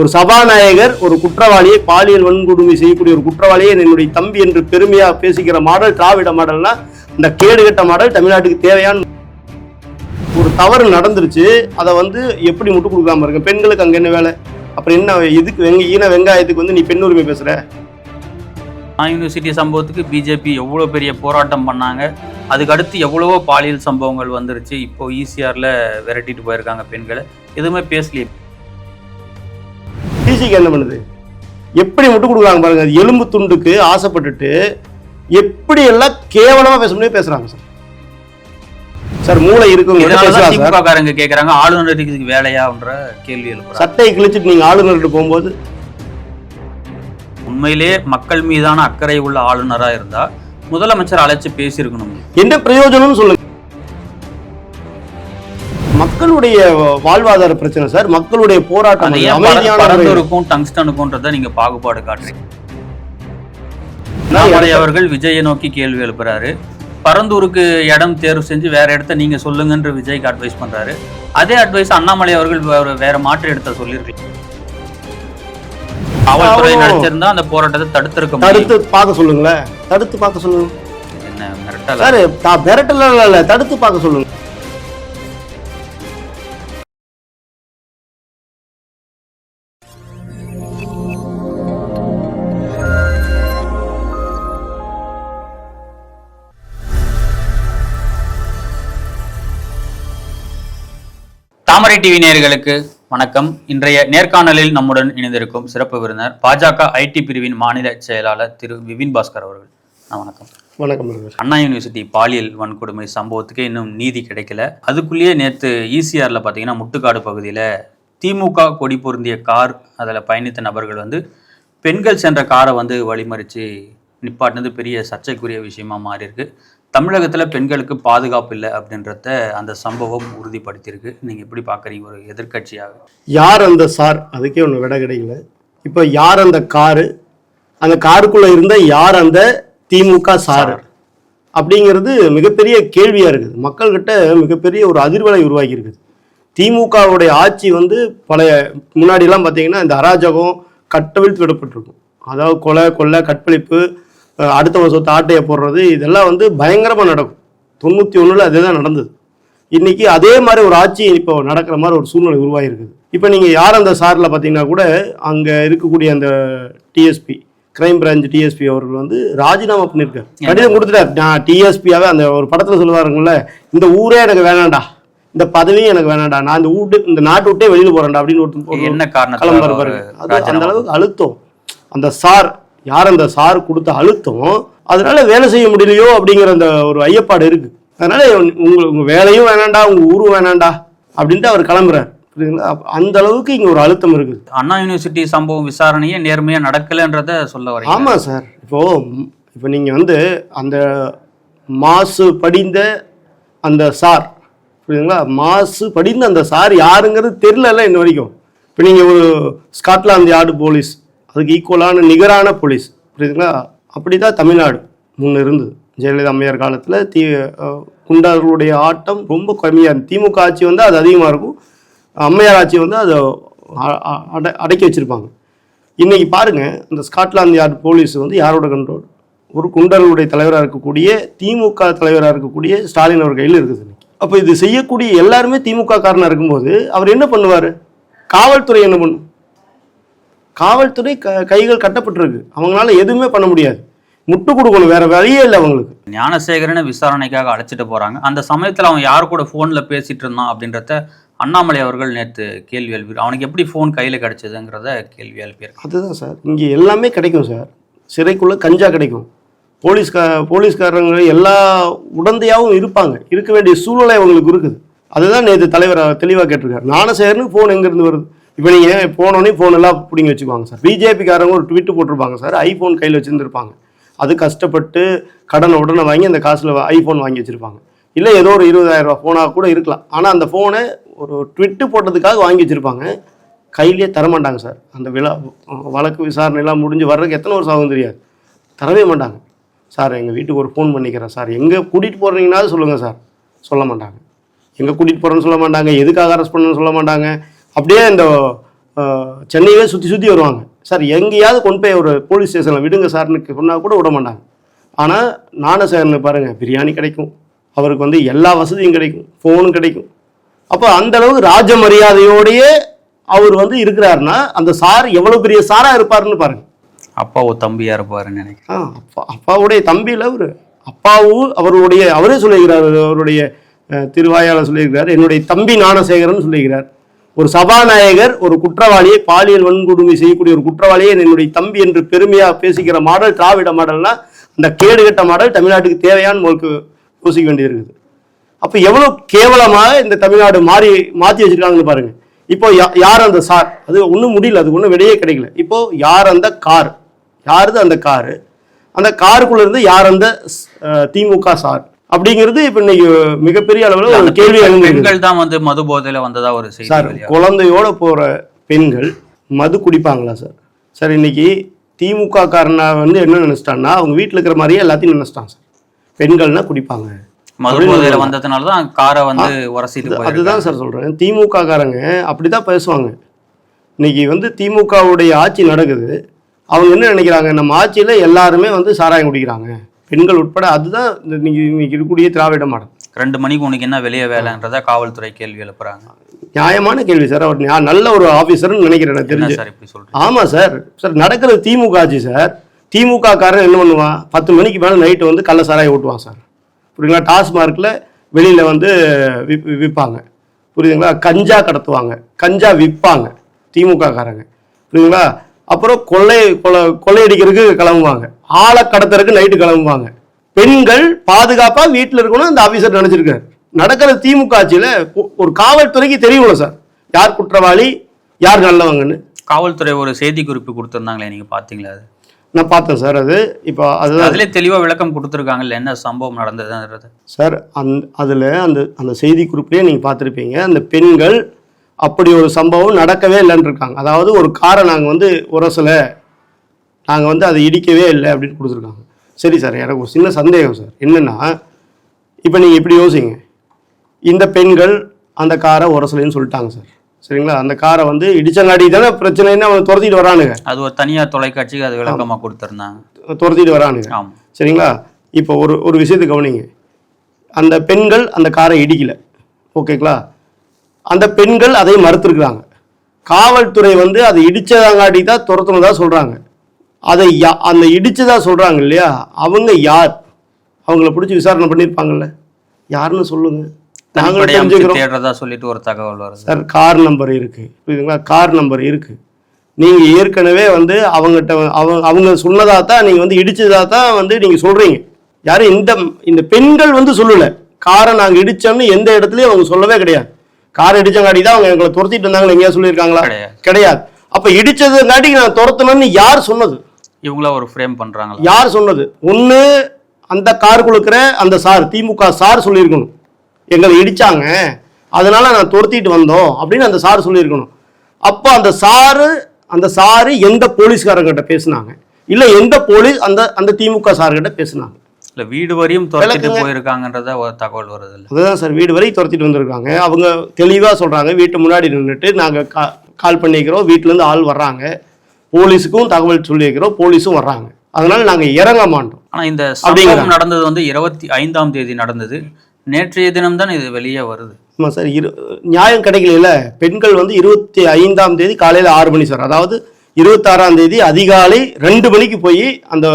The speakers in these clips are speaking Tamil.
ஒரு சபாநாயகர் ஒரு குற்றவாளியை பாலியல் வன்கொடுமை செய்யக்கூடிய ஒரு குற்றவாளியை என்னுடைய தம்பி என்று பெருமையா பேசிக்கிற மாடல் திராவிட மாடல்னா இந்த கேடுகட்ட மாடல் தமிழ்நாட்டுக்கு தேவையான ஒரு தவறு நடந்துருச்சு. அதை வந்து எப்படி முட்டு கொடுக்காம இருக்கு? பெண்களுக்கு அங்க என்ன வேலை? அப்புறம் என்ன இதுக்கு வெங்க ஈன வெங்காயத்துக்கு வந்து நீ பெண் உரிமை பேசுற? அண்ணா யூனிவர்சிட்டி சம்பவத்துக்கு பிஜேபி எவ்வளோ பெரிய போராட்டம் பண்ணாங்க? அதுக்கடுத்து எவ்வளவோ பாலியல் சம்பவங்கள் வந்துருச்சு. இப்போ ஈசிஆரில் விரட்டிட்டு போயிருக்காங்க பெண்களை. எதுவுமே பேசலையே. டிசிக்கு என்ன பண்ணுது? எப்படி முட்டு கொடுக்குறாங்க பாருங்க. எலும்பு துண்டுக்கு ஆசைப்பட்டுட்டு எப்படி எல்லாம் கேவலமா பேச முடியும் பேசுறாங்க சார். சார் மூளை காரங்க கேட்கறாங்க ஆளுநருக்கு இதுக்கு வேலையான்ற கேள்வி எழுப்புறாங்க. சட்டையை கிழிச்சிட்டு நீங்க ஆளுநர்கிட்ட போகும்போது? உண்மையிலே மக்கள் மீதான அக்கறை உள்ள ஆளுநரா இருந்தா முதலமைச்சர் அழைச்சு பேசியிருக்கணும். என்ன பிரயோஜனம்னு சொல்லுங்க. மக்களுடைய வாழ்வாதார பிரச்சனை சார். மக்களுடைய போராட்டம். பரந்தூருக்கும் டங்ஸ்டனுக்கும்ன்றத நீங்க பாகுபாடு காட்டுறீங்க. அவர்கள் விஜயை நோக்கி கேள்வி எழுப்புறாரு. பரந்தூருக்கு இடம் தேர்வு செஞ்சு வேற இடத்த நீங்க சொல்லுங்கன்ற விஜய்க்கு அட்வைஸ் பண்றாரு. அதே அட்வைஸ் அண்ணாமலை அவர்கள் வேற- மாற்று இடத்த சொல்லியிருக்கலாம் காவல்துறை நடிச்சிருந்தா அந்த போராட்டத்தை தடுத்திருக்க தடுத்து பார்க்க சொல்லுங்களேன். தடுத்து பார்க்க சொல்லுங்க. என்ன மிரட்டல? மிரட்டல தடுத்து பார்க்க சொல்லுங்க. தாமரை டிவி நேயர்களுக்கு வணக்கம். இன்றைய நேர்காணலில் நம்முடன் இணைந்திருக்கும் சிறப்பு விருந்தினர் பாஜக ஐடி பிரிவின் மாநில செயலாளர் திரு விபின் பாஸ்கர் அவர்கள். வணக்கம். வணக்கம். அண்ணா யூனிவர்சிட்டி பாலியல் வன்கொடுமை சம்பவத்துக்கு இன்னும் நீதி கிடைக்கல. அதுக்குள்ளேயே நேற்று ஈசிஆரில் பார்த்தீங்கன்னா முட்டுக்காடு பகுதியில் திமுக கொடி பொருந்திய கார் அதில் பயணித்த நபர்கள் வந்து பெண்கள் சென்ற காரை வந்து வழிமறித்து நிப்பாட்டினது பெரிய சர்ச்சைக்குரிய விஷயமா மாறி இருக்கு தமிழகத்தில் பெண்களுக்கு பாதுகாப்பு இல்லை அப்படின்றத அந்த சம்பவம் உறுதிப்படுத்தியிருக்கு. நீங்கள் எப்படி பார்க்குறீங்க ஒரு எதிர்க்கட்சியாக யார் அந்த சார்? அதுக்கே ஒன்று விட கிடைக்கல. இப்போ யார் அந்த காரு? அந்த காருக்குள்ள இருந்த யார் அந்த திமுக சார்? அப்படிங்கிறது மிகப்பெரிய கேள்வியா இருக்குது. மக்கள்கிட்ட மிகப்பெரிய ஒரு அதிர்வலை உருவாக்கி இருக்குது. திமுகவுடைய ஆட்சி வந்து பழைய முன்னாடிலாம் பார்த்தீங்கன்னா இந்த அராஜகம் கட்டவிழ்த்து விடப்பட்டிருக்கும். அதாவது கொலை கொள்ளை கற்பழிப்பு அடுத்தவங்க சொத்து ஆட்டையை போடுறது இதெல்லாம் வந்து பயங்கரமாக நடக்கும். தொண்ணூற்றி ஒன்றில் அதுதான் நடந்தது. இன்னைக்கு அதே மாதிரி ஒரு ஆட்சி இப்போ நடக்கிற மாதிரி ஒரு சூழ்நிலை உருவாகிருக்குது இப்போ நீங்கள் யார் அந்த சாரில் பார்த்தீங்கன்னா கூட அங்கே இருக்கக்கூடிய அந்த டிஎஸ்பி கிரைம் பிரான்ச் டிஎஸ்பி அவர்கள் வந்து ராஜினாமா பண்ணியிருக்காரு. கடிதம் கொடுத்துட்டார். நான் டிஎஸ்பியாவே அந்த ஒரு படத்தில் சொல்லுவாருங்கல்ல இந்த ஊரே எனக்கு வேணாம்டா. இந்த பதவியும் எனக்கு வேணாம்டா. நான் இந்த வீட்டு இந்த நாட்டு விட்டே வெளியில் போறேன்டா அப்படின்னு ஒருத்தன் ஒரு என்ன கிளம்புற காரணத்தில் பாருங்க. அது அந்த அளவுக்கு அழுத்தம். அந்த சார் யார் அந்த சார் கொடுத்த அழுத்தம்? அதனால வேலை செய்ய முடியலையோ அப்படிங்கிற அந்த ஒரு ஐயப்பாடு இருக்கு. அதனால உங்க உங்க வேலையும் வேணாண்டா உங்க ஊரும் வேணாண்டா அப்படின்ட்டு அவர் கிளம்புறார். புரியுதுங்களா? அந்த அளவுக்கு இங்க ஒரு அழுத்தம் இருக்குது. அண்ணா யூனிவர்சிட்டி சம்பவம் விசாரணையே நேர்மையா நடக்கலைன்றத சொல்ல வரீங்க. ஆமா சார். இப்போ இப்போ நீங்க வந்து அந்த மாசு படிந்த அந்த சார் புரியுதுங்களா? மாசு படிந்த அந்த சார் யாருங்கிறது தெரியல இன்ன வரைக்கும். இப்போ நீங்க ஒரு ஸ்காட்லாந்து யார்டு போலீஸ் அதுக்கு ஈக்குவலான நிகரான போலீஸ் புரியுதுங்களா? அப்படிதான் தமிழ்நாடு முன்னே இருந்தது. ஜெயலலிதா அம்மையார் காலத்தில் தீ அஹ், குண்டர்களுடைய ஆட்டம் ரொம்ப கம்மியாக இருந்தது. திமுக ஆட்சி வந்து அது அதிகமாக இருக்கும். அம்மையார் ஆட்சி வந்து அதை அடை அட அடக்கி வச்சுருப்பாங்க. இன்றைக்கி பாருங்க இந்த ஸ்காட்லாந்து யார்டு போலீஸ் வந்து யாரோட கண்ட்ரோல் ஒரு குண்டர்களுடைய தலைவராக இருக்கக்கூடிய திமுக தலைவராக இருக்கக்கூடிய ஸ்டாலின் அவர் கையில் இருக்குது இன்னைக்கு. அப்போ இது செய்யக்கூடிய எல்லாருமே திமுக காரனாக இருக்கும்போது அவர் என்ன பண்ணுவார்? காவல்துறை என்ன பண்ணும்? காவல்துறை க கைகள் கட்டப்பட்டிருக்கு. அவங்களால எதுவுமே பண்ண முடியாது. முட்டு கொடுக்கணும் வேற வழியே இல்லை அவங்களுக்கு. ஞானசேகரனை விசாரணைக்காக அழைச்சிட்டு போறாங்க. அந்த சமயத்துல அவன் யார் கூட போன்ல பேசிட்டு இருந்தான் அப்படின்றத அண்ணாமலை அவர்கள் நேற்று கேள்வி எழுப்பி அவனுக்கு எப்படி ஃபோன் கையில கிடைச்சதுங்கிறத கேள்வி எழுப்பியிருக்காங்க அதுதான் சார். இங்கே எல்லாமே கிடைக்கும் சார். சிறைக்குள்ளே கஞ்சா கிடைக்கும். போலீஸ்கா போலீஸ்காரங்க எல்லா உடந்தையாகவும் இருப்பாங்க. இருக்க வேண்டிய சூழ்நிலை அவங்களுக்கு இருக்குது. அதுதான் நேற்று தலைவர் தெளிவாக கேட்டிருக்காரு. ஞானசேகரனுக்கு ஃபோன் எங்கேருந்து வருது? இப்போ நீங்கள் போனோடனே ஃபோன் எல்லாம் பிடிங்கி வச்சுக்குவாங்க சார். பிஜேபிக்காரங்க ஒரு ட்விட்டு போட்டிருப்பாங்க சார். ஐஃபோன் கையில் வச்சுருந்துருப்பாங்க. அது கஷ்டப்பட்டு கடனை உடனே வாங்கி அந்த காசில் ஐஃபோன் வாங்கி வச்சுருப்பாங்க. இல்லை ஏதோ ஒரு இருபதாயிரம் ரூபா ஃபோனாக கூட இருக்கலாம். ஆனால் அந்த ஃபோனை ஒரு ட்விட்டு போட்டதுக்காக வாங்கி வச்சுருப்பாங்க. கையிலே தரமாட்டாங்க சார். அந்த விழா வழக்கு விசாரணையெல்லாம் முடிஞ்சு வர்றதுக்கு எத்தனை வருஷம் ஆகும் தெரியாது. தரவே மாட்டாங்க. சார் எங்கள் வீட்டுக்கு ஒரு ஃபோன் பண்ணிக்கிறேன் சார். எங்கே கூட்டிகிட்டு போகிறீங்கனாலும் சொல்லுங்கள் சார். சொல்ல மாட்டாங்க. எங்கே கூட்டிகிட்டு போகிறேன்னு சொல்ல மாட்டாங்க. எதுக்காக அரெஸ்ட் பண்ணணும்னு சொல்ல மாட்டாங்க. அப்படியே இந்த ஆஹ், சென்னையவே சுற்றி சுற்றி வருவாங்க. சார் எங்கேயாவது கொண்டு போய் ஒரு போலீஸ் ஸ்டேஷனில் விடுங்க சார்னு சொன்னால் கூட விட மாட்டாங்க. ஆனால் ஞானசேகரனை பாருங்கள் பிரியாணி கிடைக்கும். அவருக்கு வந்து எல்லா வசதியும் கிடைக்கும். ஃபோனும் கிடைக்கும். அப்போ அந்த அளவுக்கு ராஜ மரியாதையோடையே அவர் வந்து இருக்கிறாருன்னா அந்த சார் எவ்வளோ பெரிய சாராக இருப்பாருன்னு பாருங்க. அப்பாவோ தம்பியா இருப்பாருன்னு நினைக்கிறேன். ஆ அப்பா அப்பாவுடைய தம்பியில் அவர். அப்பாவும் அவருடைய அவரே சொல்லியிருக்கிறார் அவருடைய திருவாயால சொல்லியிருக்கிறார் என்னுடைய தம்பி ஞானசேகரன் சொல்லியிருக்கிறார். ஒரு சபாநாயகர் ஒரு குற்றவாளியை பாலியல் வன்கொடுமை செய்யக்கூடிய ஒரு குற்றவாளியை என்னுடைய தம்பி என்று பெருமையாக பேசிக்கிற மாடல் திராவிட மாடல்னா அந்த கேடுகட்ட மாடல் தமிழ்நாட்டுக்கு தேவையான உங்களுக்கு யோசிக்க வேண்டியிருக்குது. அப்போ எவ்வளோ கேவலமாக இந்த தமிழ்நாடு மாறி மாற்றி வச்சிருக்காங்கன்னு பாருங்க. இப்போ யா- யார் அந்த சார்? அது ஒன்றும் முடியல அது ஒன்றும் வெளியே கிடைக்கல. இப்போ யார் அந்த கார்? யாருது அந்த காரு? அந்த காருக்குள்ள இருந்து யார் அந்த திமுக சார்? அப்படிங்கிறது இப்போ இன்னைக்கு மிகப்பெரிய அளவில் ஒரு கேள்வி பெண்கள் தான் வந்து மது போதையில வந்ததா ஒரு சார் குழந்தையோட போகிற பெண்கள் மது குடிப்பாங்களா சார்? சார் இன்னைக்கு திமுக காரனா வந்து என்ன நினைச்சிட்டான்னா அவங்க வீட்டில் இருக்கிற மாதிரியே எல்லாத்தையும் நினைச்சிட்டான் சார். பெண்கள்னா குடிப்பாங்க. மது போதையில வந்ததுனால தான் காரை வந்து உரசிட்டு அதுதான் சார் சொல்கிறேன் திமுக காரங்க அப்படி தான் பேசுவாங்க. இன்னைக்கு வந்து திமுகவுடைய ஆட்சி நடக்குது. அவங்க என்ன நினைக்கிறாங்க? நம்ம ஆட்சியில் எல்லாருமே வந்து சாராயம் குடிக்கிறாங்க. பெண்கள் உட்பட அதுதான் இந்த இன்னைக்கு இருக்கக்கூடிய திராவிட மாடல். ரெண்டு மணிக்கு உனக்கு என்ன வெளியே வேலைன்றத காவல்துறை கேள்வி எழுப்புறாங்க. நியாயமான கேள்வி சார். அவர் நல்ல ஒரு ஆஃபீஸர்னு நினைக்கிறேன் எனக்கு தெரிஞ்சு. சார் இப்படி சொல்றீங்க? ஆமாம் சார். சார் நடக்கிறது திமுக ஆட்சி சார். திமுக காரன் என்ன பண்ணுவான்? பத்து மணிக்கு மேலே நைட்டு வந்து கள்ள சாராயம் ஓட்டுவான் சார். புரியுங்களா டாஸ்மார்க்கில் வெளியில் வந்து விப் விற்பாங்க புரியுதுங்களா? கஞ்சா கடத்துவாங்க. கஞ்சா விற்பாங்க திமுக காரங்க. புரியுதுங்களா? அப்புறம் கொள்ளை கொலை கொள்ளையடிக்கிறதுக்கு கிளம்புவாங்க. ஆளை கடத்துறதுக்கு நைட்டு கிளம்புவாங்க. பெண்கள் பாதுகாப்பாக வீட்டில் இருக்கணும் அந்த ஆஃபீஸர் நினச்சிருக்காரு. நடக்கிற திமுக ஆட்சியில் ஒரு காவல்துறைக்கு தெரியும்ல சார். யார் குற்றவாளி யார் நல்லவங்கன்னு. காவல்துறை ஒரு செய்தி குறிப்பு கொடுத்திருந்தாங்களே நீங்க பாத்தீங்களா அது? நான் பார்த்தேன் சார் அது. இப்போ அதுதான் அதுல தெளிவா விளக்கம் கொடுத்துருக்காங்கல்ல என்ன சம்பவம் நடந்ததுன்றது. சார் அந் அதில் அந்த அந்த செய்தி குறிப்பிலே நீங்கள் பார்த்துருப்பீங்க அந்த பெண்கள் அப்படி ஒரு சம்பவம் நடக்கவே இல்லைன்னு இருக்காங்க அதாவது ஒரு காரை நாங்கள் வந்து உரசலை நாங்கள் வந்து அதை இடிக்கவே இல்லை அப்படின்னு கொடுத்துருக்காங்க. சரி சார் எனக்கு ஒரு சின்ன சந்தேகம் சார். என்னென்னா இப்போ நீங்கள் இப்படி யோசிங்க. இந்த பெண்கள் அந்த காரை உரசலைன்னு சொல்லிட்டாங்க சார். சரிங்களா? அந்த காரை வந்து இடிச்சங்காடி தானே பிரச்சனைன்னு அவங்க துரத்திட்டு வரானுங்க. அது ஒரு தனியார் தொலைக்காட்சிக்கு அது விளக்கமா கொடுத்திருந்தாங்க. துரத்திட்டு வரானுங்க. சரிங்களா? இப்போ ஒரு ஒரு விஷயத்தை கவனிங்க. அந்த பெண்கள் அந்த காரை இடிக்கல. ஓகேங்களா? அந்த பெண்கள் அதை மறுத்திருக்கிறாங்க. காவல்துறை வந்து அதை இடிச்சதாங்காட்டி தான் துரத்துனதா சொல்றாங்க. அதை யா- அந்த இடிச்சதா சொல்றாங்க இல்லையா? அவங்க யார்? அவங்கள பிடிச்சி விசாரணை பண்ணியிருப்பாங்கல்ல யாருன்னு சொல்லுங்க. நாங்களும் தெரிஞ்சுக்கிறோம். தேடுறதா சொல்லிட்டு ஒரு தகவல் வருது. சார் கார் நம்பர் இருக்கு. புரியுதுங்களா? கார் நம்பர் இருக்கு. நீங்க ஏற்கனவே வந்து அவங்ககிட்ட அவங்க அவங்க சொன்னதா தான் நீங்க வந்து இடிச்சதா தான் வந்து நீங்க சொல்றீங்க. யாரும் இந்த இந்த பெண்கள் வந்து சொல்லல. காரை நாங்க இடிச்சோம்னு எந்த இடத்துலயும் அவங்க சொல்லவே கிடையாது. கார் இடிச்சங்காட்டி தான் அவங்க எங்களை துரத்திட்டு இருந்தாங்க எங்கேயா சொல்லியிருக்காங்களா? கிடையாது. அப்ப இடிச்சதுங்காட்டி நான் துரத்தணும்னு யார் சொன்னது? இவங்களா ஒரு ஃப்ரேம் பண்றாங்களா? யார் சொன்னது? ஒண்ணு அந்த கார் கொடுக்குற அந்த சார் திமுக சார் சொல்லியிருக்கணும். எங்களை இடிச்சாங்க. அதனால நான் துரத்திட்டு வந்தோம் அப்படின்னு அந்த சார் சொல்லியிருக்கணும். அப்போ அந்த சாரு அந்த சாரு எந்த போலீஸ்காரங்கிட்ட பேசுனாங்க? இல்ல எந்த போலீஸ் அந்த அந்த திமுக சார்கிட்ட பேசுனாங்க? இல்ல வீடு வரையும் துரத்திட்டு. போயிருக்காங்கன்றத ஒரு தகவல் வருது இல்ல? அதுதான் சார் வீடு வரை துரத்திட்டு வந்திருக்காங்க. அவங்க தெளிவா சொல்றாங்க வீட்டு முன்னாடி நின்றுட்டு நாங்க கா கால் பண்ணிக்கிறோம் வீட்டுல இருந்து ஆள் வர்றாங்க. போலீஸுக்கும் தகவல் சொல்லியிருக்கிறோம் போலீஸும் வர்றாங்க. அதனால நாங்க இறங்க மாட்டோம். ஆனா இந்த. சம்பவம் நடந்தது வந்து இருபத்தி ஐந்தாம் தேதி நடந்தது. நேற்றைய தினம் தான் இது வெளியே வருது. ஆமா சார் இரு நியாயம் கிடைக்கல பெண்கள் வந்து இருபத்தி ஐந்தாம் தேதி காலையில் ஆறு மணி சார். அதாவது இருபத்தாறாம் தேதி அதிகாலை ரெண்டு மணிக்கு போய் அந்த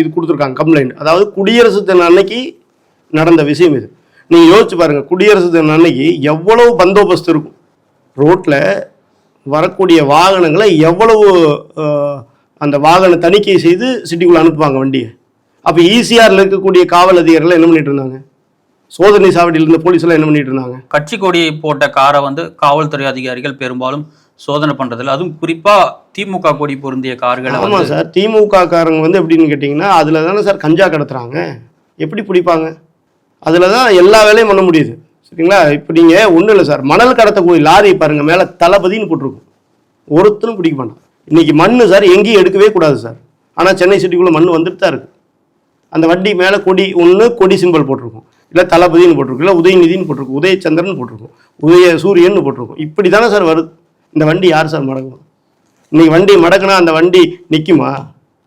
இது கொடுத்துருக்காங்க கம்ப்ளைண்ட் அதாவது குடியரசு தின அன்னைக்கு நடந்த விஷயம் இது. நீங்கள் யோசிச்சு பாருங்க குடியரசு தின அன்னைக்கு எவ்வளவு பந்தோபஸ்து இருக்கும். ரோட்டில் வரக்கூடிய வாகனங்களை எவ்வளவு அந்த வாகன தணிக்கை செய்து சிட்டிக்குள்ளே அனுப்புவாங்க வண்டியை? அப்போ ஈசிஆரில் இருக்கக்கூடிய காவல் அதிகாரிகள் என்ன பண்ணிட்டு இருந்தாங்க? சோதனை சாவடியில் இருந்த போலீஸ் எல்லாம் என்ன பண்ணிட்டு இருந்தாங்க? கட்சி கொடி போட்ட காரை வந்து காவல்துறை அதிகாரிகள் பெரும்பாலும் சோதனை பண்றதில்ல. அதுவும் குறிப்பா திமுக கொடி பொருந்திய கார்களை ஆமா வந்து சார். திமுக காரங்க வந்து எப்படின்னு கேட்டிங்கன்னா அதில் தானே சார் கஞ்சா கடத்துறாங்க. எப்படி பிடிப்பாங்க? அதில் தான் எல்லா வேலையும் பண்ண முடியுது. சரிங்களா? இப்போ நீங்கள் ஒன்றும் இல்லை சார். மணல் கடத்தக்கூடிய லாரி பாருங்கள் மேலே தளபதின்னு போட்டிருக்கும். ஒருத்தரும் பிடிக்க மாட்டான். இன்றைக்கி மண் சார் எங்கேயும் எடுக்கவே கூடாது சார். ஆனால் சென்னை சிட்டிக்குள்ளே மண் வந்துட்டு தான் இருக்குது அந்த வண்டி மேலே கொடி ஒன்று கொடி சிம்பிள் போட்டிருக்கும். இல்லை தளபதினு போட்டிருக்கும் இல்லை உதயநிதின்னு போட்டிருக்கும் உதயச்சந்திரன் போட்டிருக்கும் உதய சூரியன் போட்டிருக்கும். இப்படி தானே சார் வருது. இந்த வண்டி யார் சார் மடக்கும் இன்னைக்கு வண்டி மடக்குனா அந்த வண்டி நிற்குமா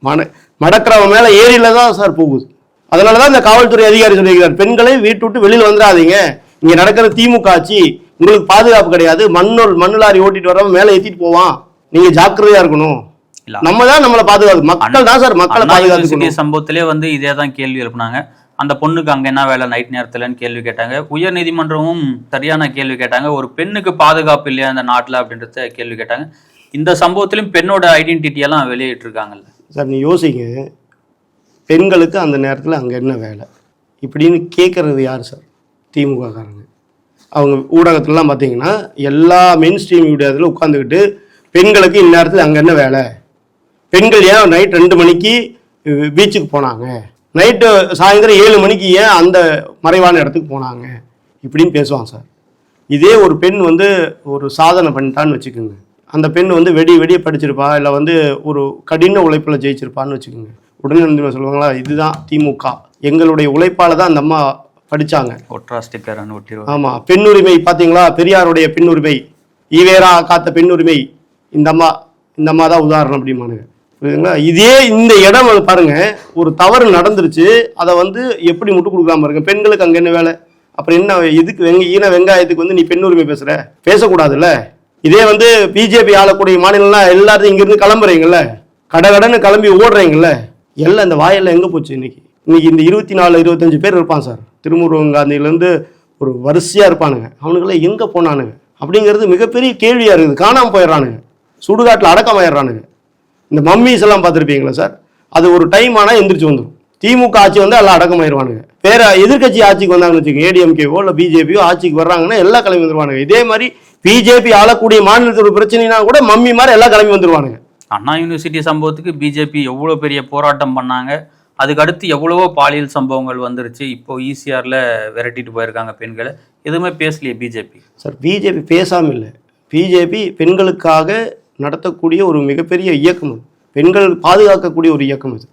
மட மடக்கிறவன் மேலே ஏரியில் தான் சார் போகுது. அதனால தான் இந்த காவல்துறை அதிகாரி சொல்லியிருக்கிறார் பெண்களை வீட்டு விட்டு வெளியில் வந்துடாதீங்க. இங்கே நடக்கிற திமுக ஆட்சி உங்களுக்கு பாதுகாப்பு கிடையாது. மண்ணோல் மண்ணு லாரி ஓட்டிட்டு வரவன் மேலே ஏற்றிட்டு போவான். நீங்கள் ஜாக்கிரதையா இருக்கணும். இல்ல. நம்ம தான் நம்மளை பாதுகாக்கு மக்கள் தான் சார் மக்களை பாதுகாத்துக்கணும் சம்பவத்திலே வந்து இதே தான் கேள்வி எழுப்புனாங்க. அந்த பொண்ணுக்கு அங்க என்ன வேலை நைட் நேரத்துலன்னு கேள்வி கேட்டாங்க. உயர் நீதிமன்றமும் சரியான கேள்வி கேட்டாங்க. ஒரு பெண்ணுக்கு பாதுகாப்பு இல்லையா இந்த நாட்டுல அப்படின்றத கேள்வி கேட்டாங்க. இந்த சம்பவத்திலும் பெண்ணோட ஐடென்டிட்டி எல்லாம் வெளியிட்டு இருக்காங்கல்ல சார் நீ யோசிங்க. பெண்களுக்கு அந்த நேரத்தில் அங்கே என்ன வேலை? இப்படின்னு கேட்குறது யார் சார்? திமுககாரங்க. அவங்க ஊடகத்துலலாம் பார்த்தீங்கன்னா எல்லா மெயின் ஸ்ட்ரீம் மீடியாத்தில் உட்காந்துக்கிட்டு பெண்களுக்கு இந்நேரத்தில் அங்கே என்ன வேலை? பெண்கள் ஏன் நைட் ரெண்டு மணிக்கு பீச்சுக்கு போனாங்க? நைட்டு சாயந்தரம் ஏழு மணிக்கு ஏன் அந்த மறைவான இடத்துக்கு போனாங்க? இப்படின்னு பேசுவாங்க சார். இதே ஒரு பெண் வந்து ஒரு சாதனை பண்ணிட்டான்னு வச்சுக்கோங்க. அந்த பெண் வந்து வெடி வெடிய படிச்சிருப்பா இல்லை வந்து ஒரு கடின உழைப்பில் ஜெயிச்சிருப்பான்னு வச்சுக்கோங்க. உடனே வந்து சொல்லுவாங்களா இதுதான் திமுக. எங்களுடைய உழைப்பால் தான் அந்த அம்மா படிச்சாங்க. ஒட்ரா ஸ்டிக்கர் ஒட்டிடுவோம் ஆமா பெண் உரிமை பாத்தீங்களா? பெரியாருடைய பெண் உரிமை ஈவேரா காத்த பெண் உரிமை இந்த அம்மா இந்த அம்மா தான் உதாரணம் அப்படிமானுங்க புரியுதுங்களா? இதே இந்த இடம் பாருங்க ஒரு தவறு நடந்துருச்சு அதை வந்து எப்படி முட்டு கொடுக்காம பாருங்க பெண்களுக்கு அங்க என்ன வேலை? அப்புறம் என்ன எதுக்கு வெங்க ஈன வெங்காயத்துக்கு வந்து நீ பெண் உரிமை பேசுற? பேசக்கூடாதுல்ல? இதே வந்து பிஜேபி ஆளக்கூடிய மாநிலம்லாம் எல்லாரும் இங்கிருந்து கிளம்புறீங்கல்ல? கடகடன்னு கிளம்பி ஓடுறீங்கல்ல? எல்லாம் இந்த வாயெல்லாம் எங்க போச்சு இன்னைக்கு? இன்னைக்கு இந்த இருபத்தி நாலு இருபத்தஞ்சு பேர் இருப்பான் சார். திருமுருகங்காந்தியிலேருந்து ஒரு வரிசையாக இருப்பானுங்க. அவனுங்களாம் எங்கே போனானுங்க? அப்படிங்கிறது மிகப்பெரிய கேள்வியாக இருக்குது. காணாமல் போயிடுறானுங்க. சுடுகாட்டில் அடக்கம் ஆயிடுறானுங்க இந்த மம்மிஸ் எல்லாம் பார்த்துருப்பீங்களா சார் அது ஒரு டைம் ஆனால் எந்திரிச்சு வந்துடும் திமுக ஆட்சி வந்து எல்லாம் அடக்கமாயிருவானுங்க வேற எதிர்கட்சி ஆட்சிக்கு வந்தாங்கன்னு வச்சுக்கோங்க ஏடிஎம்கேவோ இல்லை பிஜேபியோ ஆட்சிக்கு வர்றாங்கன்னா எல்லா கிளம்பி வந்துருவானுங்க. இதே மாதிரி பிஜேபி ஆளக்கூடிய மாநிலத்தோட பிரச்சனைனா கூட மம்மி மாதிரி எல்லாம் கிளம்பி வந்துருவானுங்க. அண்ணா யூனிவர்சிட்டி சம்பவத்துக்கு பிஜேபி எவ்வளோ பெரிய போராட்டம் பண்ணாங்க? அதுக்கு அடுத்து எவ்வளவோ பாலியல் சம்பவங்கள் வந்துருச்சு. இப்போ ஈசிஆரில் விரட்டிட்டு போயிருக்காங்க பெண்களை. எதுவுமே பேசலையே பிஜேபி சார் பிஜேபி பேசாமல் இல்லை. பிஜேபி பெண்களுக்காக நடத்தக்கூடிய ஒரு மிகப்பெரிய இயக்கம் அது. பெண்கள் பாதுகாக்கக்கூடிய ஒரு இயக்கம் இது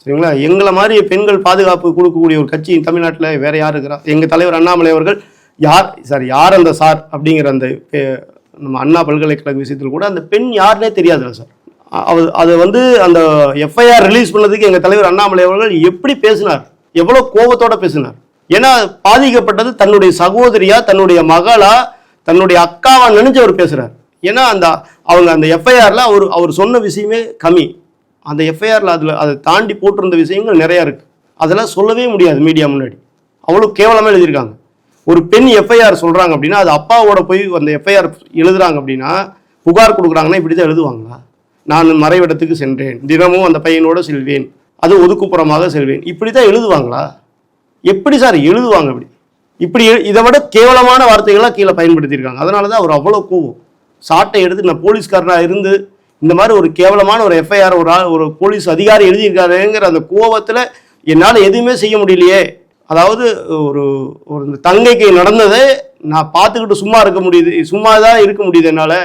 சரிங்களா? எங்களை மாதிரி பெண்கள் பாதுகாப்பு கொடுக்கக்கூடிய ஒரு கட்சி தமிழ்நாட்டில் வேற யார் இருக்கிறா? எங்கள் தலைவர் அண்ணாமலை அவர்கள் யார் சார் யார் அந்த சார் அப்படிங்கிற அந்த நம்ம அண்ணா பல்கலைக்கழக விஷயத்தில் கூட அந்த பெண் யாருன்னே தெரியாதுல்ல சார். அதை வந்து அந்த எஃப்ஐஆர் ரிலீஸ் பண்ணதுக்கு எங்கள் தலைவர் அண்ணாமலை அவர்கள் எப்படி பேசினார்? எவ்வளோ கோபத்தோடு பேசினார்? ஏன்னா பாதிக்கப்பட்டது தன்னுடைய சகோதரியா தன்னுடைய மகளா தன்னுடைய அக்காவா நினைச்சு அவர் பேசுகிறார் ஏன்னா அந்த அவங்க அந்த எஃப்ஐஆரில் அவர் அவர் சொன்ன விஷயமே கம்மி. அந்த எஃப்ஐஆரில் அதில் அதை தாண்டி போட்டிருந்த விஷயங்கள் நிறையா இருக்குது அதெல்லாம் சொல்லவே முடியாது மீடியா முன்னாடி. அவ்வளோ கேவலமாக எழுதியிருக்காங்க. ஒரு பெண் எஃப்ஐஆர் சொல்கிறாங்க அப்படின்னா அது அப்பாவோட போய் அந்த எஃப்ஐஆர் எழுதுறாங்க அப்படின்னா புகார் கொடுக்குறாங்கன்னா இப்படி தான் எழுதுவாங்களா? நான் மறைவிடத்துக்கு சென்றேன். தினமும் அந்த பையனோட செல்வேன். அது ஒதுக்குப்புறமாக செல்வேன். இப்படி தான் எழுதுவாங்களா? எப்படி சார் எழுதுவாங்க அப்படி இப்படி இதை விட கேவலமான வார்த்தைகளாக கீழே பயன்படுத்தியிருக்காங்க. அதனால தான் அவர் அவ்வளோ கூவம். சாட்டை எடுத்து நான் போலீஸ்காரனாக இருந்து இந்த மாதிரி ஒரு கேவலமான ஒரு எஃப்ஐஆர் ஒரு ஆள் ஒரு போலீஸ் அதிகாரி எழுதியிருக்காருங்கிற அந்த கோவத்தில் என்னால் எதுவுமே செய்ய முடியலையே. அதாவது ஒரு ஒரு தங்கைக்கு நடந்ததை நான் பார்த்துக்கிட்டு சும்மா இருக்க முடியுது சும்மா தான் இருக்க முடியுது என்னால்.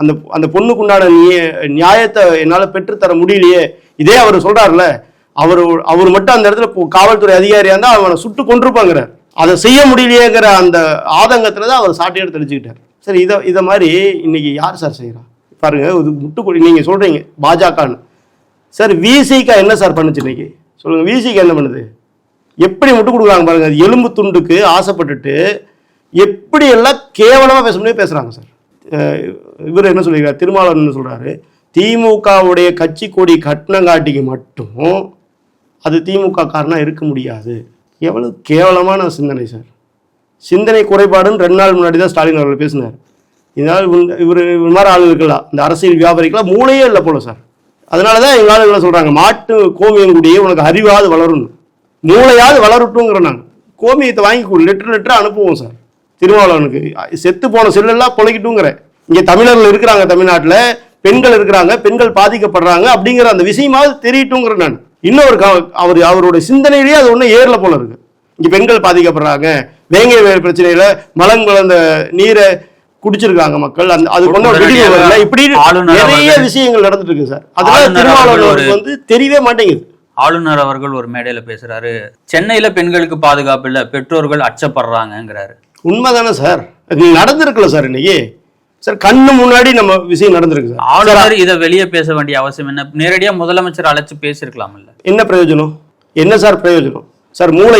அந்த அந்த பொண்ணுக்குண்டான நிய- நியாயத்தை என்னால் பெற்றுத்தர முடியலையே. இதே அவர் சொல்கிறார்ல அவர் அவர் மட்டும் அந்த இடத்துல காவல்துறை அதிகாரியாக இருந்தால் அவனை சுட்டு கொண்டிருப்பாங்கிற அதை செய்ய முடியலையேங்கிற அந்த ஆதங்கத்தில் தான் அவர் சாட்டையை தெளிச்சுக்கிட்டார் சரி இதை இதை மாதிரி இன்னைக்கு யார் சார் செய்கிறான் பாருங்க இது முட்டுக்கொடி நீங்கள் சொல்கிறீங்க பாஜகன்னு. சார் விசிகா என்ன சார் பண்ணுச்சு இன்னைக்கு? சொல்லுங்கள் விசிகா என்ன பண்ணுது? எப்படி முட்டு கொடுக்குறாங்க பாருங்கள் எலும்பு துண்டுக்கு ஆசைப்பட்டுட்டு எப்படி எல்லாம் கேவலமாக பேச முடியும் பேசுகிறாங்க சார். இவர் என்ன சொல்லியிருக்காரு திருமாவளவன் என்ன திமுகவுடைய கட்சி கொடி கட்டினங்காட்டிக்கு மட்டும் அது திமுக இருக்க முடியாது. எவ்வளவு கேவலமான சிந்தனை சார். சிந்தனை குறைபாடுன்னு ரெண்டு நாள் முன்னாடி தான் ஸ்டாலின் அவர்கள் பேசினார். இதனால் இவர் இவர் மாதிரி ஆளுகளுக்கெல்லாம் இந்த அரசியல் வியாபாரிக்கெல்லாம் மூளையே இல்லை போல சார். அதனால தான் எங்கள் ஆளுகளை சொல்கிறாங்க மாட்டு கோமியங்குடியே உனக்கு அறிவாவது வளரணும். மூளையாவது வளரட்டுங்கிற நாங்கள் கோமியத்தை வாங்கி லிட்டர் லிட்டராக அனுப்புவோம் சார். திருமாவளவனுக்கு செத்து போன செல்லெல்லாம் பொழைக்கட்டுங்கிறேன் இங்கே தமிழர்கள் இருக்கிறாங்க தமிழ்நாட்டில். பெண்கள் இருக்கிறாங்க பெண்கள் பாதிக்கப்படுறாங்க அப்படிங்கிற அந்த விஷயமாவது தெரியட்டுங்கிற நான். இன்னொரு அவர் அவருடைய சிந்தனையிலேயே அது ஒன்றும் ஏறல போல இருக்கு. இங்க பெண்கள் பாதிக்கப்படுறாங்க. வேங்கை வேல் பிரச்சனையில மலம் கலந்த நீரை குடிச்சிருக்காங்க மக்கள். அந்த அது கொண்டு வரல. இப்படி நிறைய விஷயங்கள் நடந்துட்டு இருக்கு சார். அதெல்லாம் ஆளுநர் திருமாவளவன் அவர்கள் ஒரு- வந்து தெரியவே மாட்டேங்குது. ஆளுநர் அவர்கள் ஒரு மேடையில பேசுறாரு. சென்னையில பெண்களுக்கு பாதுகாப்பு இல்ல பெற்றோர்கள் அச்சப்படுறாங்கங்கிறாரு உண்மைதானே சார்? இது நடந்திருக்குல்ல சார் இன்னைக்கு. சார் கண்ணு முன்னாடி நம்ம விஷயம் நடந்திருக்கு சார். ஆளுநர் இதை வெளியே பேச வேண்டிய அவசியம் என்ன? நேரடியா முதலமைச்சர் அழைச்சு பேசியிருக்கலாம்ல. என்ன பிரயோஜனம்? என்ன சார் பிரயோஜனம்? சார் மூளை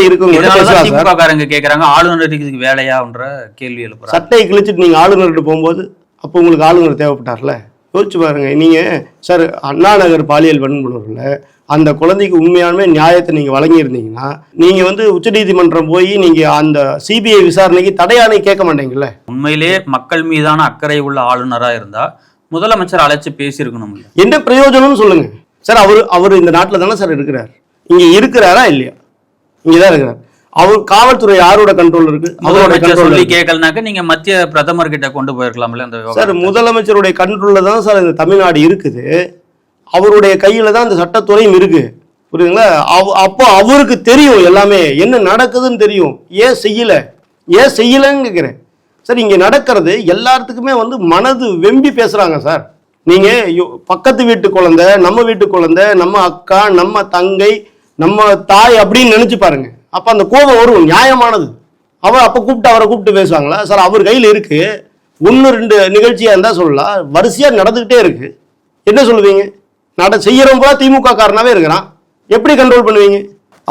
கேக்குறாங்க ஆளுநருக்கு இதுக்கு வேலையான்ற கேள்வி எழுப்புறாங்க. சட்டையை கிழிச்சிட்டு நீங்கள் ஆளுநர்கிட்ட போகும்போது அப்போ உங்களுக்கு ஆளுநர் தேவைப்பட்டார்ல? யோசிச்சு பாருங்க நீங்கள் சார் அண்ணா நகர் பாலியல் வன்முறையில் அந்த குழந்தைக்கு உண்மையாலுமே நியாயத்தை நீங்கள் வழங்கியிருந்தீங்கன்னா நீங்கள் வந்து உச்சநீதிமன்றம் போய் நீங்கள் அந்த சிபிஐ விசாரணைக்கு தடையாணை கேட்க மாட்டீங்கல்ல? உண்மையிலே மக்கள் மீதான அக்கறை உள்ள ஆளுநரா இருந்தா முதலமைச்சர் அழைச்சு பேசியிருக்கணும்ல என்ன பிரயோஜனம்னு சொல்லுங்க. சார் அவர் அவர் இந்த நாட்டில் தானே சார் இருக்கிறார். இங்கே இருக்கிறாரா இல்லையா? இங்கே தான் இருக்கிறார். அவர் காவல்துறை யாரோட கண்ட்ரோல் இருக்கு? அவரோட கண்ட்ரோல் கேட்கலனாக்க நீங்க மத்திய பிரதமர் கிட்ட கொண்டு போயிருக்கலாம்ல அந்த சார். முதலமைச்சருடைய கண்ட்ரோலில் தான் சார் இந்த தமிழ்நாடு இருக்குது. அவருடைய கையில் தான் அந்த சட்டத்துறையும் இருக்கு. புரியுதுங்களா? அவ அப்போ அவருக்கு தெரியும் எல்லாமே. என்ன நடக்குதுன்னு தெரியும். ஏன் செய்யலை? ஏன் செய்யலைன்னு கேட்குறேன் சார் இங்கே நடக்கிறது எல்லாத்துக்குமே வந்து மனது வெம்பி பேசுகிறாங்க சார். நீங்கள் பக்கத்து வீட்டு குழந்தை நம்ம வீட்டு குழந்தை நம்ம அக்கா நம்ம தங்கை நம்ம தாய் அப்படின்னு நினச்சி பாருங்க. அப்போ அந்த கோபம் வரும். நியாயமானது. அவர் அப்போ கூப்பிட்டு அவரை கூப்பிட்டு பேசுவாங்களா? சார் அவர் கையில் இருக்குது ஒன்று ரெண்டு நிகழ்ச்சியாக இருந்தால் சொல்லலாம். வரிசையாக நடந்துக்கிட்டே இருக்குது என்ன சொல்லுவீங்க? நட செய்யறவங்க திமுக காரனாவே இருக்கிறான். எப்படி கண்ட்ரோல் பண்ணுவீங்க?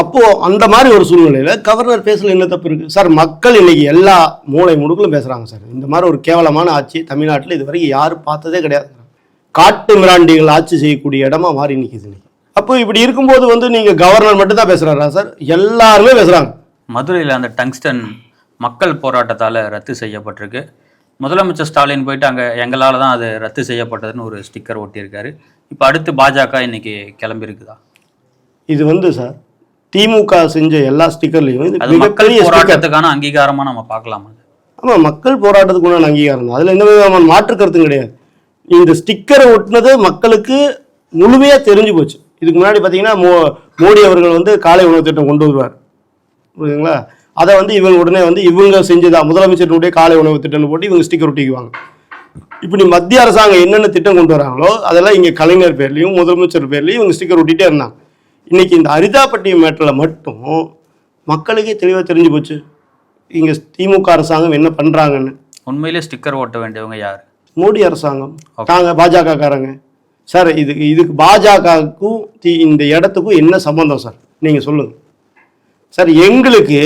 அப்போ அந்த மாதிரி ஒரு சூழ்நிலையில கவர்னர் பேசல என்ன தப்பு இருக்கு? சார் மக்கள் இன்னைக்கு எல்லா மூளை முடுக்கிலும் பேசுறாங்க சார். இந்த மாதிரி ஒரு கேவலமான ஆட்சி தமிழ்நாட்டில் இது வரைக்கும் யாரும் பார்த்ததே கிடையாது காட்டு மிராண்டிகள் ஆட்சி செய்யக்கூடிய இடமா மாறி நிற்கிது இன்னைக்கு. அப்போ இப்படி இருக்கும்போது வந்து நீங்க கவர்னர் மட்டும் தான் பேசுறாரா சார்? எல்லாருமே பேசுறாங்க. மதுரையில் அந்த டங்ஸ்டன் மக்கள் போராட்டத்தால் ரத்து செய்யப்பட்டிருக்கு. முதலமைச்சர் ஸ்டாலின் போயிட்டு அங்கே எங்களால் தான் அது ரத்து செய்யப்பட்டதுன்னு ஒரு ஸ்டிக்கர் ஒட்டியிருக்காரு. இப்போ அடுத்து பாஜக இன்னைக்கு கிளம்பியிருக்குதா? இது வந்து சார் திமுக செஞ்ச எல்லா ஸ்டிக்கர்லையும் மிகப்பெரிய போராட்டத்துக்கான அங்கீகாரமா நம்ம பார்க்கலாமா? ஆமாம் மக்கள் போராட்டத்துக்கு உண்டான அங்கீகாரம். தான் அதில் எந்த விதமான மாற்று கருத்தும் கிடையாது. இந்த ஸ்டிக்கரை ஒட்டினது மக்களுக்கு முழுமையாக தெரிஞ்சு போச்சு. இதுக்கு முன்னாடி பார்த்தீங்கன்னா மோ மோடி அவர்கள் வந்து காலை உணவு திட்டம் கொண்டு வருவார். புரியுதுங்களா? அதை வந்து இவங்க உடனே வந்து இவங்க செஞ்சதா முதலமைச்சருடைய காலை உணவு திட்டம்னு போட்டு இவங்க ஸ்டிக்கர் ஒட்டிக்குவாங்க. இப்படி மத்திய அரசாங்கம் என்னென்ன திட்டம் கொண்டு வராங்களோ அதெல்லாம் இங்கே கலைஞர் பேர்லையும் முதலமைச்சர் பேர்லையும் இவங்க ஸ்டிக்கர் ஒட்டிகிட்டே இருந்தாங்க. இன்னைக்கு இந்த அரிதாப்பட்டியம் மேட்டில் மட்டும் மக்களுக்கே தெளிவாக தெரிஞ்சு போச்சு. இங்கே திமுக அரசாங்கம் என்ன பண்ணுறாங்கன்னு உண்மையிலே ஸ்டிக்கர் ஓட்ட வேண்டியவங்க யார்? மோடி அரசாங்கம். நாங்க பாஜக காரங்க சார் இதுக்கு இதுக்கு பாஜகவுக்கும் இந்த இடத்துக்கும் என்ன சம்பந்தம் சார்? நீங்க சொல்லுங்க. சார் எங்களுக்கு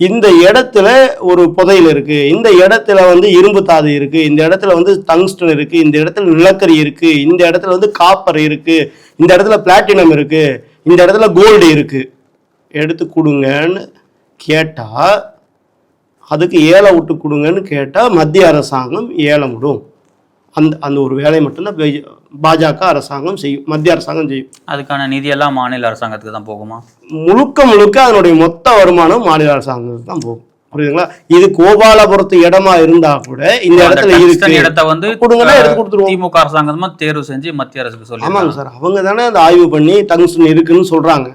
இந்த இடத்துல ஒரு புதையல் இருக்கு. இந்த இடத்துல வந்து இரும்பு தாது இருக்கு. இந்த இடத்துல வந்து டங்ஸ்டன் இருக்கு. இந்த இடத்துல நிலக்கரி இருக்கு. இந்த இடத்துல வந்து காப்பர் இருக்கு. இந்த இடத்துல பிளாட்டினம் இருக்கு. இந்த இடத்துல கோல்டு இருக்கு. எடுத்து கொடுங்கன்னு கேட்டா அதுக்கு ஏலம் விட்டு கொடுங்கன்னு கேட்டால் மத்திய அரசாங்கம் ஏலம் விடும் அந்த அந்த ஒரு வேலையை மட்டும்தான் பாஜக அரசாங்கம் செய்யும் மத்திய அரசாங்கம் செய்யும். அதுக்கான நிதியெல்லாம் மாநில அரசாங்கத்துக்கு தான் போகுமா? முழுக்க முழுக்க அதனுடைய மொத்த வருமானம் மாநில அரசாங்கத்துக்கு தான் போகும். புரியுதுங்களா? இது கோபாலபுரத்து இடமா இருந்தா கூட இந்த இடத்துல டங்ஸ்டன் இருக்கு. இடத்த வந்து கொடுங்கன்னா எடுத்து கொடுத்துருவோம். திமுக அரசாங்கமா தேர்வு செஞ்சு மத்திய அரசுக்கு சொல்லி ஆமாங்க சார். அவங்க தானே அந்த ஆய்வு பண்ணி டங்ஸ்டன் இருக்குன்னு சொல்றாங்க.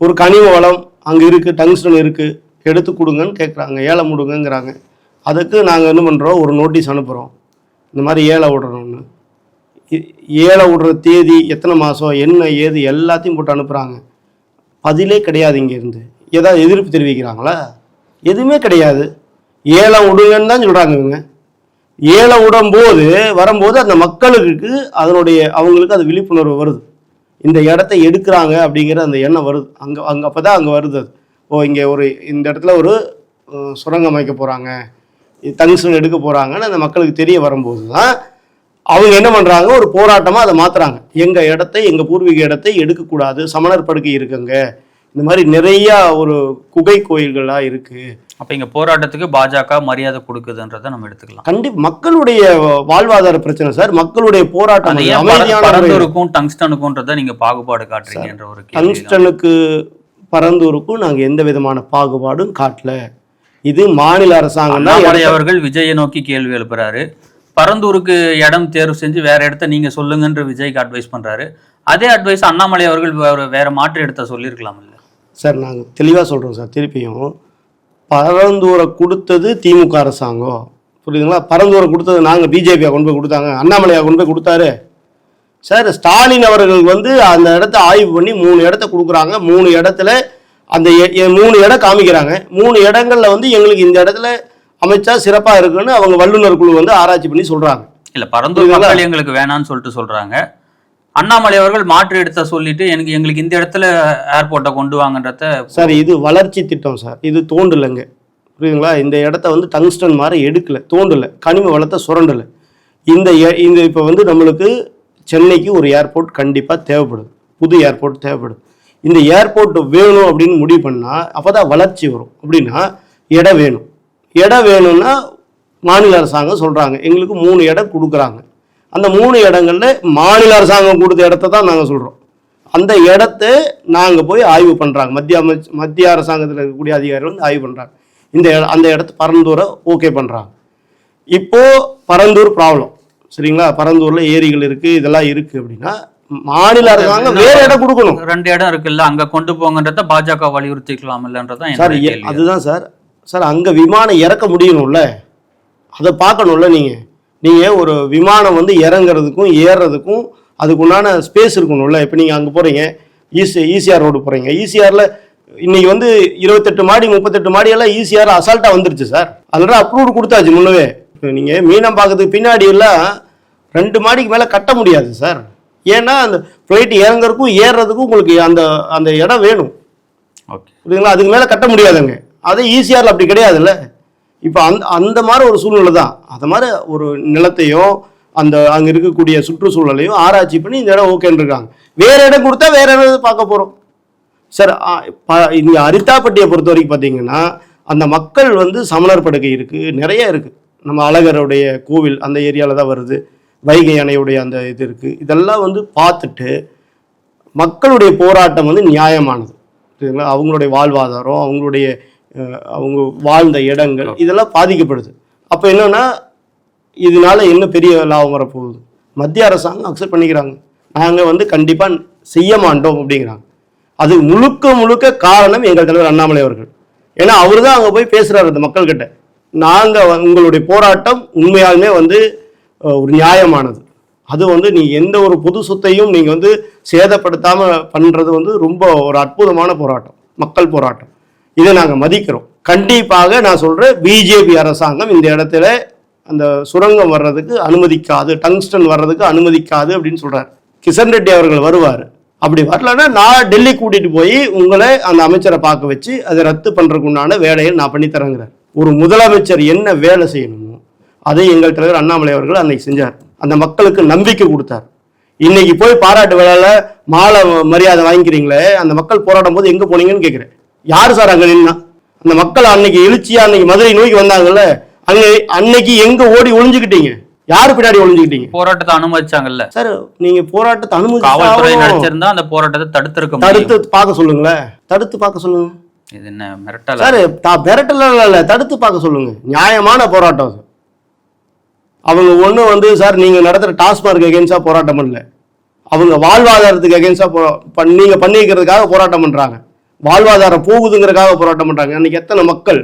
ஒரு கனிம வளம் அங்க இருக்கு டங்ஸ்டன் இருக்கு. எடுத்து கொடுங்கன்னு கேட்குறாங்க ஏலம் விடுங்கங்கிறாங்க அதுக்கு நாங்கள் என்ன பண்ணுறோம் ஒரு நோட்டீஸ் அனுப்புகிறோம் இந்த மாதிரி ஏழை விடுறோம்னு ஏழை விடுற தேதி எத்தனை மாதம் என்ன ஏது எல்லாத்தையும் போட்டு அனுப்புகிறாங்க பதிலே கிடையாது இங்கேருந்து ஏதாவது எதிர்ப்பு தெரிவிக்கிறாங்களா? எதுவுமே கிடையாது. ஏழை விடுங்கன்னு தான் சொல்கிறாங்க இவங்க. ஏழை விடும்போது வரும்போது அந்த மக்களுக்கு அதனுடைய அவங்களுக்கு அது விழிப்புணர்வு வருது. இந்த இடத்த எடுக்கிறாங்க அப்படிங்கிற அந்த எண்ணம் வருது. அங்கே அங்கே அப்போ தான் அங்கே வருது அது. ஓ இங்கே ஒரு இந்த இடத்துல ஒரு சுரங்கம் அமைக்க போகிறாங்க தங்ஸ்டன் எடுக்க போகிறாங்கன்னு அந்த மக்களுக்கு தெரிய வரும்போது தான் அவங்க என்ன பண்ணுறாங்க ஒரு போராட்டமாக அதை மாற்றுறாங்க எங்கள் இடத்தை எங்கள் பூர்வீக இடத்தை எடுக்கக்கூடாது சமணர் படுக்கை இருக்குங்க. இந்த மாதிரி நிறையா ஒரு குகை கோயில்களாக இருக்குது அப்ப இங்க போராட்டத்துக்கு பாஜக மரியாதை கொடுக்குதுன்றதை நம்ம எடுத்துக்கலாம். கண்டிப்பா மக்களுடைய வாழ்வாதார பிரச்சனை சார். மக்களுடைய போராட்டம். பரந்தூருக்கும் டங்ஸ்டனுக்கும்ன்றதை நீங்க பாகுபாடு காட்டுறீங்கன்ற ஒரு. டங்ஸ்டனுக்கு பரந்தூருக்கும் நாங்க எந்த விதமான பாகுபாடும் காட்டல. இது மாநில அரசாங்கம் தான் அவர்கள் விஜயை நோக்கி கேள்வி எழுப்புறாரு. பரந்தூருக்கு இடம் தேர்வு செஞ்சு வேற இடத்த நீங்க சொல்லுங்கன்ற விஜய்க்கு அட்வைஸ் பண்றாரு. அதே அட்வைஸ் அண்ணாமலை அவர்கள் வேற- மாற்று இடத்த சொல்லியிருக்கலாம் இல்ல சார் நாங்க தெளிவா சொல்றோம் சார் திருப்பியும். பரந்தூரை கொடுத்தது திமுக அரசாங்கம். புரியுதுங்களா? பரந்தூரை கொடுத்தது நாங்க பிஜேபியா கொண்டு போய் கொடுத்தாங்க. அண்ணாமலையா கொண்டு போய் கொடுத்தாரு. சார் ஸ்டாலின் அவர்கள் வந்து அந்த இடத்த ஆய்வு பண்ணி மூணு இடத்த கொடுக்குறாங்க. மூணு இடத்துல அந்த மூணு இடம் காமிக்கிறாங்க. மூணு இடங்கள்ல வந்து எங்களுக்கு இந்த இடத்துல அமைச்சா சிறப்பா இருக்குன்னு அவங்க வல்லுநர் குழு வந்து ஆராய்ச்சி பண்ணி சொல்றாங்க. இல்ல பரந்தூர்? மக்கள் எங்களுக்கு வேணாம்னு சொல்லிட்டு சொல்றாங்க. அண்ணாமலை அவர்கள் மாற்று இடத்த சொல்லிட்டு எனக்கு எங்களுக்கு இந்த இடத்துல ஏர்போர்ட்டை கொண்டு வாங்கன்றத சார் இது வளர்ச்சி திட்டம் சார். இது தோண்டலைங்க புரியுதுங்களா? இந்த இடத்த வந்து டங்ஸ்டன் மாதிரி எடுக்கல. தோண்டல. கனிம வளத்தை சுரண்டலை. இந்த இந்த இப்போ வந்து நம்மளுக்கு சென்னைக்கு ஒரு ஏர்போர்ட் கண்டிப்பாக தேவைப்படுது. புது ஏர்போர்ட் தேவைப்படுது. இந்த ஏர்போர்ட் வேணும் அப்படின்னு முடிவு பண்ணால் அப்போ தான் வளர்ச்சி வரும். அப்படின்னா இடம் வேணும். இடம் வேணும்னா மாநில அரசாங்கம் சொல்கிறாங்க எங்களுக்கு மூணு இடம் கொடுக்குறாங்க. அந்த மூணு இடங்கள்ல மாநில அரசாங்கம் கொடுத்த இடத்த தான் நாங்கள் சொல்கிறோம் அந்த இடத்த நாங்கள் போய் ஆய்வு பண்ணுறாங்க மத்திய அமைச்சு மத்திய அரசாங்கத்தில் இருக்கக்கூடிய அதிகாரிகள் வந்து ஆய்வு பண்ணுறாங்க இந்த அந்த இடத்த பரந்தூரை ஓகே பண்ணுறாங்க இப்போ பரந்தூர் ப்ராப்ளம் சரிங்களா? பரந்தூரில் ஏரிகள் இருக்குது இதெல்லாம் இருக்குது அப்படின்னா மாநில அரசாங்கம் வேற இடம் கொடுக்கணும். ரெண்டு இடம் இருக்குல்ல அங்க கொண்டு போங்கன்றத பாஜக வலியுறுத்திக்கலாம் இல்லன்றதான் சார் அதுதான் சார். சார் அங்க விமானம் இறக்க முடியணும்ல? அதை பார்க்கணும்ல நீங்க? நீங்க ஒரு விமானம் வந்து இறங்குறதுக்கும் ஏறுறதுக்கும் அதுக்குண்டான ஸ்பேஸ் இருக்கணும்ல? இப்போ நீங்க அங்க போறீங்க ஈசி ஈசிஆர் ரோடு போறீங்க. ஈசிஆர்ல இன்னைக்கு வந்து இருபத்தெட்டு மாடி முப்பத்தெட்டு மாடி எல்லாம் ஈசிஆர் அசால்ட்டா வந்துருச்சு சார். அதனால அப்ரூவ்டு கொடுத்தாச்சு முன்னவே. இப்போ நீங்க மீனம் பார்க்கறதுக்கு பின்னாடி எல்லாம் ரெண்டு மாடிக்கு மேல கட்ட முடியாது சார். ஏன்னா அந்த ஃப்ளைட் இறங்குறதுக்கும் ஏறுறதுக்கும் உங்களுக்கு அந்த அந்த இடம் வேணும். ஓகே புரியுதுங்களா? அதுக்கு மேலே கட்ட முடியாதுங்க. அது ஈஸியாரில் அப்படி கிடையாதுல்ல. இப்போ அந்த அந்த மாதிரி ஒரு சூழ்நிலை தான். அது மாதிரி ஒரு நிலத்தையும் அந்த அங்கே இருக்கக்கூடிய சுற்றுச்சூழலையும் ஆராய்ச்சி பண்ணி இந்த இடம் ஓகேன்னு இருக்காங்க வேற இடம் கொடுத்தா வேற இடம் பார்க்க போகிறோம் சார் இங்கே அரித்தாப்பட்டியை பொறுத்த வரைக்கும் பார்த்தீங்கன்னா அந்த மக்கள் வந்து சமணர் படுகை இருக்குது நிறைய இருக்குது நம்ம அழகருடைய கோவில் அந்த ஏரியாவில் தான் வருது. வைகை அணையுடைய அந்த இது இருக்குது இதெல்லாம் வந்து பார்த்துட்டு மக்களுடைய போராட்டம் வந்து நியாயமானது. சரிங்களா? அவங்களுடைய வாழ்வாதாரம் அவங்களுடைய அவங்க வாழ்ந்த இடங்கள் இதெல்லாம் பாதிக்கப்படுது. அப்போ என்னன்னா இதனால என்ன பெரிய லாபம் வரப்போகுது? மத்திய அரசாங்கம் அக்செப்ட் பண்ணிக்கிறாங்க. நாங்கள் வந்து கண்டிப்பாக செய்ய மாட்டோம் அப்படிங்கிறாங்க. அது முழுக்க முழுக்க காரணம் எங்கள் தலைவர் அண்ணாமலை அவர்கள். ஏன்னா அவர் தான் அங்கே போய் பேசுகிறாரு அந்த மக்கள்கிட்ட. நாங்கள் உங்களுடைய போராட்டம் உண்மையாலுமே வந்து ஒரு நியாயமானது. அது வந்து நீ எந்த ஒரு பொது சொத்தையும் நீங்கள் வந்து சேதப்படுத்தாம பண்ணுறது வந்து ரொம்ப ஒரு அற்புதமான போராட்டம். மக்கள் போராட்டம். இதை நாங்கள் மதிக்கிறோம். கண்டிப்பாக நான் சொல்கிறேன் பிஜேபி அரசாங்கம் இந்த இடத்துல அந்த சுரங்கம் வர்றதுக்கு அனுமதிக்காது டங்ஸ்டன் வர்றதுக்கு அனுமதிக்காது அப்படின்னு சொல்றாரு. கிஷன் ரெட்டி அவர்கள் வருவார். அப்படி வரலன்னா நான் டெல்லி கூட்டிட்டு போய் உங்களை அந்த அமைச்சரை பார்க்க வச்சு அதை ரத்து பண்ணுறதுக்கு உண்டான வேலையை நான் பண்ணி தரேங்கிறார் ஒரு முதலமைச்சர் என்ன வேலை செய்யணுமோ அதை எங்கள் தலைவர் அண்ணாமலை அவர்கள் அன்னைக்கு செஞ்சார். அந்த மக்களுக்கு நம்பிக்கை கொடுத்தார். இன்னைக்கு போய் பாராட்டு விழால மாலை மரியாதை வாங்கிக்கிறீங்களே அந்த மக்கள் போராடும் போது எங்க போனீங்கன்னு கேட்கிறேன் யார் சார் அங்க நின்னா? அந்த மக்கள் அன்னைக்கு எழுச்சியா அன்னைக்கு மதுரை நோக்கி வந்தாங்கல்ல அங்க அன்னைக்கு எங்க ஓடி ஒளிஞ்சுக்கிட்டீங்க? யாரு பின்னாடி ஒளிஞ்சுக்கிட்டீங்க? போராட்டத்தை அனுமதிச்சாங்கல்ல. சார் நீங்க போராட்டத்தை காவல்துறை அனுமதி நடத்திருந்தா அந்த போராட்டத்தை தடுத்திருக்க தடுத்து பார்க்க சொல்லுங்களேன் தடுத்து பார்க்க சொல்லுங்க. இது என்ன மிரட்டல? சார் தா- மிரட்டலாம் இல்ல தடுத்து பார்க்க சொல்லுங்க. நியாயமான போராட்டம் அவங்க ஒன்று வந்து சார் நீங்கள் நடத்துகிற டாஸ்மார்க் எகென்ஸ்டாக போராட்டம் பண்ணல. அவங்க வாழ்வாதாரத்துக்கு எகென்ஸ்டாக போ பண்- நீங்கள் பண்ணிக்கிறதுக்காக போராட்டம் பண்ணுறாங்க வாழ்வாதாரம் போகுதுங்கிறதுக்காக போராட்டம் பண்ணுறாங்க அன்றைக்கி எத்தனை மக்கள்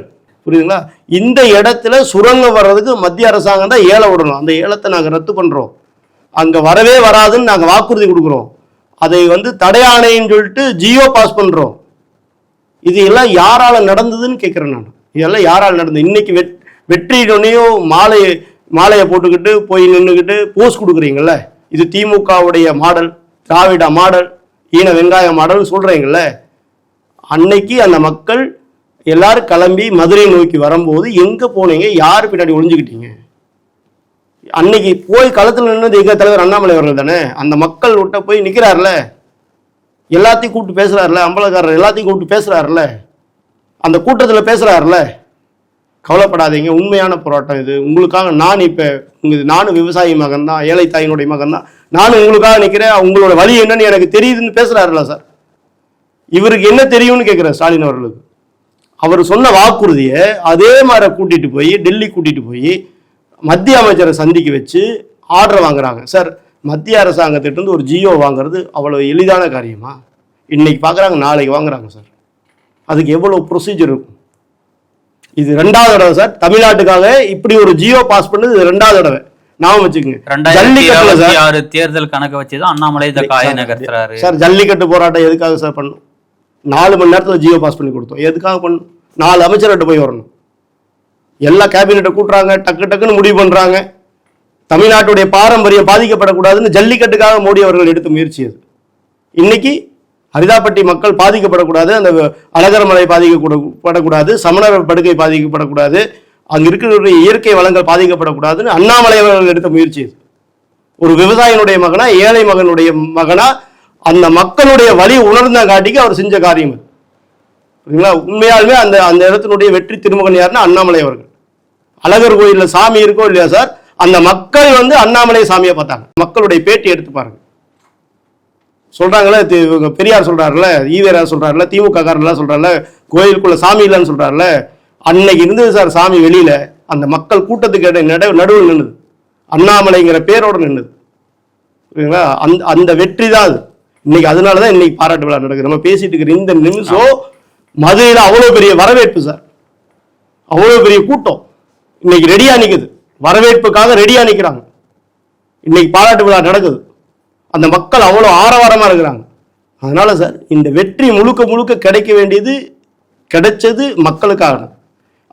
புரியுதுங்களா? இந்த இடத்துல சுரங்கம் வர்றதுக்கு மத்திய அரசாங்கம் தான் ஏலம் விடணும். அந்த ஏலத்தை நாங்கள் ரத்து பண்ணுறோம் அங்கே வரவே வராதுன்னு நாங்கள் வாக்குறுதி கொடுக்குறோம். அதை வந்து தடையாணைன்னு சொல்லிட்டு ஜியோ பாஸ் பண்ணுறோம் இது எல்லாம் யாரால் நடந்ததுன்னு கேட்குறேன் நான். இதெல்லாம் யாரால் நடந்தது? இன்னைக்கு வெட் வெற்றிடனையும் மாலை மாலையை போட்டுக்கிட்டு போய் நின்றுக்கிட்டு போஸ் கொடுக்குறீங்கல்ல? இது திமுகவுடைய மாடல் திராவிட மாடல் ஈன வெங்காய மாடல் சொல்றீங்கல்ல? அன்னைக்கு அந்த மக்கள் எல்லாரும் கிளம்பி மதுரை நோக்கி வரும்போது எங்கே போனீங்க? யார் பின்னாடி ஒளிஞ்சுக்கிட்டீங்க? அன்னைக்கு போய் களத்தில் நின்னது எங்கள் தலைவர் அண்ணாமலை அவர்கள் தானே? அந்த மக்கள் விட்ட போய் நிற்கிறார்ல எல்லாத்தையும் கூப்பிட்டு பேசுகிறாருல அம்பலக்காரர் எல்லாத்தையும் கூப்பிட்டு பேசுகிறாருல அந்த கூட்டத்தில் பேசுகிறாருல கவலைப்படாதீங்க. உண்மையான போராட்டம் இது. உங்களுக்காக நான் இப்போ உங்கள் நானும் விவசாயி மகன் தான் ஏழை தாயினுடைய மகன் தான். நானும் உங்களுக்காக நிற்கிறேன் உங்களோட வழி என்னன்னு எனக்கு தெரியுதுன்னு பேசுறாருல சார். இவருக்கு என்ன தெரியும்னு கேட்குறேன் ஸ்டாலின் அவர்களுக்கு. அவர் சொன்ன வாக்குறுதியை அதே மாதிரி கூட்டிகிட்டு போய் டெல்லி கூட்டிகிட்டு போய் மத்திய அமைச்சரை சந்திக்க வச்சு ஆர்டர் வாங்குறாங்க. சார் மத்திய அரசாங்கத்திட்டருந்து ஒரு ஜியோ வாங்குறது அவ்வளோ எளிதான காரியமா? இன்னைக்கு பார்க்குறாங்க நாளைக்கு வாங்குறாங்க சார். அதுக்கு எவ்வளோ ப்ரொசீஜர் இருக்கும்? இது ரெண்டாவது தடவை சார். தமிழ்நாட்டுக்காக இப்படி ஒரு ஜியோ பாஸ் பண்ணது இது ரெண்டாவது தடவை. ஞாபகம் வச்சுக்கோங்க. ஜல்லிக்கட்டுல சார். ஆறு தேர்தல் கணக்கு வச்சுதான் அண்ணாமலை இதை காய நகர்த்துறாரு. சார் ஜல்லிக்கட்டு போராட்டம் எதுக்காக சார் பண்ணணும்? நாலு மணி நேரத்தில் ஜியோ பாஸ் பண்ணி கொடுத்தோம். எதுக்காக பண்ணணும்? நாலு அமைச்சர்கிட்ட போய் வரணும். எல்லா கேபினெட்டை கூட்டுறாங்க. டக்கு டக்குன்னு முடிவு பண்றாங்க. தமிழ்நாட்டுடைய பாரம்பரியம் பாதிக்கப்படக்கூடாதுன்னு ஜல்லிக்கட்டுக்காக மோடி அவர்கள் எடுத்த முயற்சி அது. இன்னைக்கு அரிதாப்பட்டி மக்கள் பாதிக்கப்படக்கூடாது அந்த அழகரமலை பாதிக்கப்படக்கூடாது சமணர் படுகை பாதிக்கப்படக்கூடாது அங்கே இருக்கிற இயற்கை வளங்கள் பாதிக்கப்படக்கூடாதுன்னு அண்ணாமலை அவர்கள் எடுத்த முயற்சி ஒரு விவசாயினுடைய மகனா ஏழை மகனுடைய மகனா அந்த மக்களுடைய வழி உணர்ந்த காட்டிக்கு அவர் செஞ்ச காரியம் சரிங்களா உண்மையாலுமே அந்த அந்த இடத்தினுடைய வெற்றி திருமகன் யாருன்னா அண்ணாமலை அவர்கள். அழகர் கோயிலில் சாமி இருக்கோ இல்லையா சார்? அந்த மக்கள் வந்து அண்ணாமலை சாமியை பார்த்தாங்க. மக்களுடைய பேட்டி எடுத்து பாருங்க. சொல்கிறாங்களே இவங்க பெரியார் சொல்றாருல ஈவேரா சொல்றாருல திமுக காரன்லாம் சொல்றாருல கோயிலுக்குள்ள சாமி இல்லைன்னு சொல்றாருல அன்னைக்கு இருந்தது சார் சாமி வெளியில அந்த மக்கள் கூட்டத்துக்கு இட- நடு நடுவில் நின்றுது அண்ணாமலைங்கிற பேரோடு நின்றுது புரியுங்களா அந்த அந்த வெற்றி தான் அது. இன்னைக்கு அதனால தான் இன்னைக்கு பாராட்டு விழா நடக்குது. நம்ம பேசிட்டு இருக்கிற இந்த நிமிஷம் மதுரையில் அவ்வளோ பெரிய வரவேற்பு சார். அவ்வளோ பெரிய கூட்டம். இன்னைக்கு ரெடியாக நிற்குது வரவேற்புக்காக ரெடியாக நிற்கிறாங்க இன்னைக்கு பாராட்டு விழா நடக்குது. அந்த மக்கள் அவ்வளோ ஆரவாரமாக இருக்கிறாங்க. அதனால் சார் இந்த வெற்றி முழுக்க முழுக்க கிடைக்க வேண்டியது கிடைச்சது மக்களுக்காக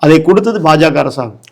அதை கொடுத்தது பாஜக அரசாங்கம்.